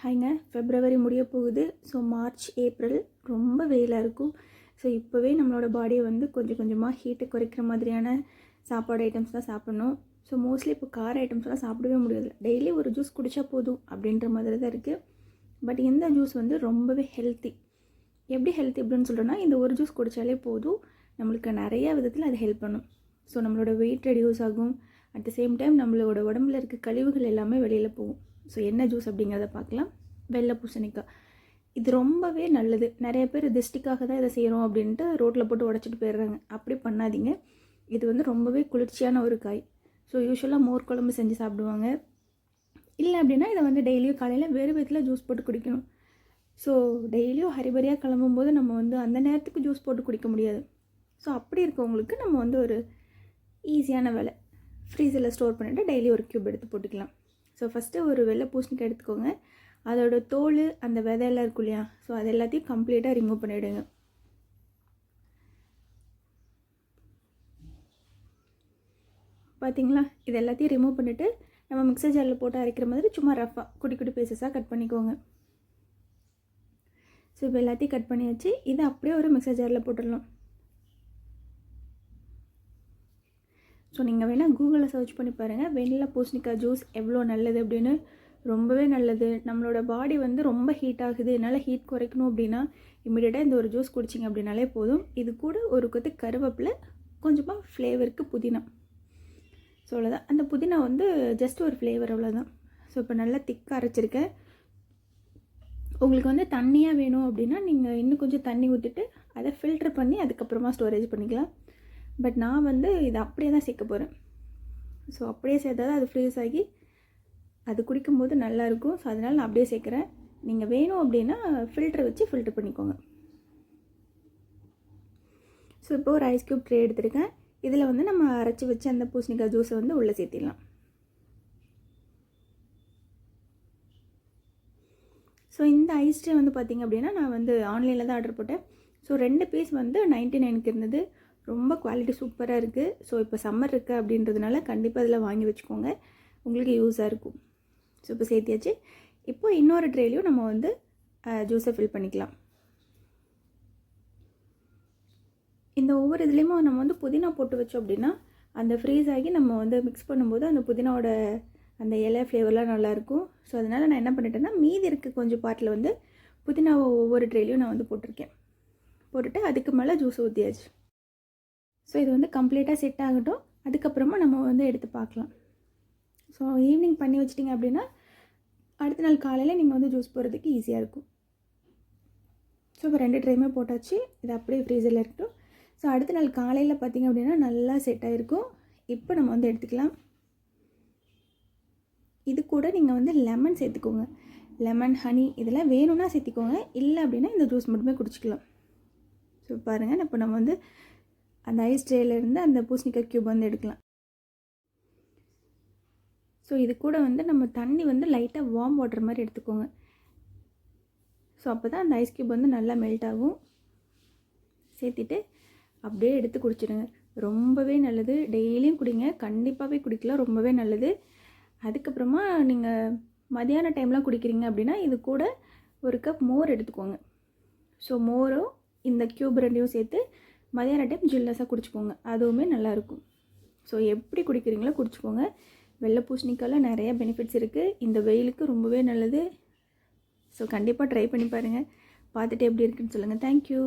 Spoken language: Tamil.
ஹாய்ங்க. ஃபெப்ரவரி முடிய போகுது. ஸோ மார்ச் ஏப்ரல் ரொம்ப வெயிலாக இருக்கும். ஸோ இப்போவே நம்மளோட பாடியை வந்து கொஞ்சம் கொஞ்சமாக ஹீட்டை குறைக்கிற மாதிரியான சாப்பாடு ஐட்டம்ஸ் தான் சாப்பிட்ணும். ஸோ மோஸ்ட்லி இப்போ கார ஐட்டம்ஸ்லாம் சாப்பிடவே முடியாது டெய்லி ஒரு ஜூஸ் குடித்தா போதும் அப்படின்ற மாதிரி தான் இருக்குது பட் இந்த ஜூஸ் வந்து ரொம்பவே ஹெல்த்தி எப்படி ஹெல்த்தி அப்படின்னு சொல்கிறோன்னா இந்த ஒரு ஜூஸ் குடித்தாலே போதும். நம்மளுக்கு நிறைய விதத்தில் அது ஹெல்ப் பண்ணும். ஸோ நம்மளோட வெயிட் ரெடியூஸ் ஆகும். அட் த சேம் டைம் நம்மளோட உடம்புல இருக்க கழிவுகள் எல்லாமே வெளியில் போகும். ஸோ என்ன ஜூஸ் அப்படிங்கிறத பார்க்கலாம். வெள்ளை பூசணிக்காய். இது ரொம்பவே நல்லது. நிறைய பேர் திஷ்டிக்காக தான் இதை செய்கிறோம் அப்படின்ட்டு ரோட்டில் போட்டு உடச்சிட்டு போயிடுறாங்க. அப்படி பண்ணாதீங்க. இது வந்து ரொம்பவே குளிர்ச்சியான ஒரு காய். ஸோ யூஸ்வலாக மோர் குழம்பு செஞ்சு சாப்பிடுவாங்க. இல்லை அப்படின்னா இதை வந்து டெய்லியும் காலையில் வேறு விதத்தில் ஜூஸ் போட்டு குடிக்கணும். ஸோ டெய்லியும் ஹரிபரியாக கிளம்பும்போது நம்ம வந்து அந்த நேரத்துக்கு ஜூஸ் போட்டு குடிக்க முடியாது. ஸோ அப்படி இருக்கவங்களுக்கு நம்ம வந்து ஒரு ஈஸியான வேலை. ஃப்ரீசரில் ஸ்டோர் பண்ணிவிட்டு டெய்லி ஒரு க்யூப் எடுத்து போட்டுக்கலாம். ஸோ ஃபஸ்ட்டு ஒரு வெள்ளை பூசணிக்காய் எடுத்துக்கோங்க. அதோட தோல் அந்த விதையெல்லாம் இருக்கும் இல்லையா? ஸோ அது எல்லாத்தையும் கம்ப்ளீட்டாக ரிமூவ் பண்ணிவிடுங்க பார்த்தீங்களா இது எல்லாத்தையும் ரிமூவ் பண்ணிவிட்டு நம்ம மிக்சர் ஜாரில் போட்டு அரைக்கிற மாதிரி சும்மா ரஃபாக குட்டி குட்டி பீசஸாக கட் பண்ணிக்கோங்க. ஸோ இப்போ எல்லாத்தையும் கட் பண்ணியாச்சு. இதை அப்படியே ஒரு மிக்சர் ஜாரில் போட்டுடலாம். ஸோ நீங்கள் வேணால் கூகுளில் சர்ச் பண்ணி பாருங்கள் வெண்ணிலா பூசணிக்காய் ஜூஸ் எவ்வளோ நல்லது அப்படின்னு. ரொம்பவே நல்லது. நம்மளோட பாடி வந்து ரொம்ப ஹீட் ஆகுது. என்னால் ஹீட் குறைக்கணும் அப்படின்னா இம்மிடியட்டாக இந்த ஒரு ஜூஸ் குடிச்சிங்க அப்படின்னாலே போதும். இது கூட ஒரு கொத்து கருவேப்பிலை கொஞ்சமாக ஃப்ளேவருக்கு புதினா. ஸோ அவ்வளோதான் அந்த புதினா வந்து ஜஸ்ட் ஒரு ஃப்ளேவர் அவ்வளோதான் ஸோ இப்போ நல்லா திக்காக அரைச்சிருக்கேன் உங்களுக்கு வந்து தண்ணியாக வேணும் அப்படின்னா நீங்கள் இன்னும் கொஞ்சம் தண்ணி ஊற்றிட்டு அதை ஃபில்ட்ரு பண்ணி அதுக்கப்புறமா ஸ்டோரேஜ் பண்ணிக்கலாம். பட் நான் வந்து இதை அப்படியே தான் சேர்க்க போகிறேன் ஸோ அப்படியே சேர்த்தா தான் அது ஃப்ரீஸ் ஆகி அது குடிக்கும்போது நல்லாயிருக்கும் ஸோ அதனால் நான் அப்படியே சேர்க்குறேன். நீங்கள் வேணும் அப்படின்னா ஃபில்டர் வச்சு ஃபில்டர் பண்ணிக்கோங்க. ஸோ இப்போ ஒரு ஐஸ் க்யூப் ட்ரே எடுத்துருக்கேன். இதில் வந்து நம்ம அரைச்சி வச்சு அந்த பூசணிக்காய் ஜூஸை வந்து உள்ளே சேர்த்திடலாம். ஸோ இந்த ஐஸ் ட்ரே வந்து பார்த்திங்க அப்படின்னா நான் வந்து ஆன்லைனில் தான் ஆர்டர் போட்டேன். ஸோ ரெண்டு பீஸ் வந்து நைன்ட்டி நைனுக்கு இருந்தது. ரொம்ப குவாலிட்டி சூப்பராக இருக்குது ஸோ இப்போ சம்மர் இருக்குது அப்படின்றதுனால கண்டிப்பாக இதில் வாங்கி வச்சுக்கோங்க. உங்களுக்கு யூஸாக இருக்கும். ஸோ இப்போ சேர்த்தியாச்சு. இப்போ இன்னொரு ட்ரேலையும் நம்ம வந்து ஜூஸை ஃபில் பண்ணிக்கலாம். இந்த ஒவ்வொரு இதுலேயுமே நம்ம வந்து புதினா போட்டு வச்சோம் அப்படின்னா அந்த ஃப்ரீஸ் ஆகி நம்ம வந்து மிக்ஸ் பண்ணும்போது அந்த புதினாவோட அந்த இலை ஃப்ளேவர்லாம் நல்லாயிருக்கும் ஸோ அதனால் நான் என்ன பண்ணிட்டேன்னா மீதி இருக்க கொஞ்சம் பாட்டில் வந்து புதினாவை ஒவ்வொரு ட்ரேலையும் நான் வந்து போட்டிருக்கேன். போட்டுட்டு அதுக்கு மேலே ஜூஸ் ஊற்றியாச்சு ஸோ இது வந்து கம்ப்ளீட்டாக செட் ஆகட்டும். அதுக்கப்புறமா நம்ம வந்து எடுத்து பார்க்கலாம். ஸோ ஈவினிங் பண்ணி வச்சிட்டிங்க அப்படின்னா அடுத்த நாள் காலையில் நீங்கள் வந்து ஜூஸ் போடுறதுக்கு ஈஸியாக இருக்கும். ஸோ இப்போ ரெண்டு ட்ரைமே போட்டாச்சு. இது அப்படியே ஃப்ரீசரில் இருக்கட்டும். ஸோ அடுத்த நாள் காலையில் பார்த்திங்க அப்படின்னா நல்லா செட் ஆகிருக்கும் இப்போ நம்ம வந்து எடுத்துக்கலாம். இது கூட நீங்கள் வந்து லெமன் சேர்த்துக்கோங்க. லெமன் ஹனி இதெல்லாம் வேணும்னா சேர்த்திக்கோங்க. இல்லை அப்படின்னா இந்த ஜூஸ் மட்டுமே குடிச்சிக்கலாம். ஸோ பாருங்கள் இப்போ நம்ம வந்து அந்த ஐஸ் ட்ரேலேருந்து அந்த பூசணிக்காய் க்யூப் வந்து எடுக்கலாம். ஸோ இது கூட வந்து நம்ம தண்ணி வந்து லைட்டாக வார்ம் வாட்டர் மாதிரி எடுத்துக்கோங்க. ஸோ அப்போ தான் அந்த ஐஸ் க்யூப் வந்து நல்லா மெல்ட் ஆகும். சேர்த்திட்டு அப்படியே எடுத்து குடிச்சிடுங்க. ரொம்பவே நல்லது. டெய்லியும் குடிங்க. கண்டிப்பாகவே குடிக்கலாம். ரொம்பவே நல்லது. அதுக்கப்புறமா நீங்கள் மதியான டைம்லாம் குடிக்கிறீங்க அப்படின்னா இது கூட ஒரு கப் மோர் எடுத்துக்கோங்க. ஸோ மோரும் இந்த க்யூப் ரெண்டையும் சேர்த்து மதியான டைம் ஜில்லஸாக குடிச்சுக்கோங்க அதுவுமே நல்லாயிருக்கும் ஸோ எப்படி குடிக்கிறீங்களோ குடிச்சுக்கோங்க வெள்ளை பூசணிக்காயில் நிறைய பெனிஃபிட்ஸ் இருக்குது இந்த வெயிலுக்கு ரொம்பவே நல்லது. ஸோ கண்டிப்பாக ட்ரை பண்ணி பாருங்கள் பார்த்துட்டு எப்படி இருக்குன்னு சொல்லுங்கள் தேங்க்யூ